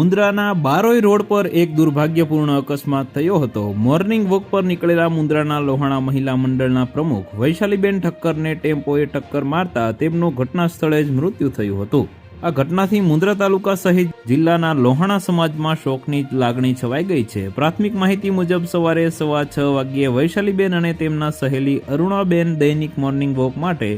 મુન્દ્રાના Baroi road પર એક દુર્ભાગ્યપૂર્ણ અકસ્માત થયો હતો. મોર્નિંગ વોક પર નીકળેલા મુન્દ્રાના લોહાણા મહિલા મંડળના પ્રમુખ વૈશાલીબેન ઠક્કરને ટેમ્પોએ ટક્કર મારતા તેમનું ઘટના સ્થળે જ મૃત્યુ થયું હતું. આ ઘટનાથી મુન્દ્રા તાલુકા સહિત જિલ્લાના લોહાણા સમાજમાં શોકની લાગણી છવાઈ ગઈ છે. પ્રાથમિક માહિતી મુજબ સવારે સવા છ વાગ્યે વૈશાલીબેન અને તેમના સહેલી અરુણાબેન દૈનિક મોર્નિંગ વોક માટે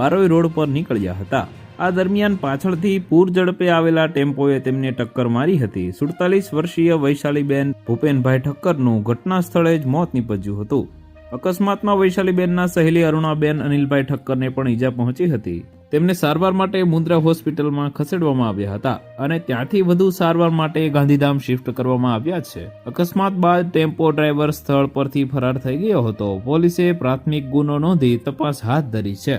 બારોઈ રોડ પર નીકળ્યા હતા. આ દરમિયાન પાછળથી પૂર ઝડપે આવેલા ટેમ્પોએ તેમને ટક્કર મારી હતી. સુડતાલીસ વર્ષીય વૈશાલીબેન ભૂપેનભાઈ ઠક્કરનું ઘટના સ્થળે જ મોત નીપજ્યું હતું. અકસ્માતમાં વૈશાલીબેનના સહેલી અરુણાબેન અનિલભાઈ ઠક્કરને પણ ઈજા પહોંચી હતી. તેમને સારવાર માટે મુન્દ્રા હોસ્પિટલમાં ખસેડવામાં આવ્યા હતા અને ત્યાંથી વધુ સારવાર માટે ગાંધીધામ શિફ્ટ કરવામાં આવ્યા છે. અકસ્માત બાદ ટેમ્પો ડ્રાઈવર સ્થળ પરથી ફરાર થઈ ગયો હતો. પોલીસે પ્રાથમિક ગુનો નોંધી તપાસ હાથ ધરી છે.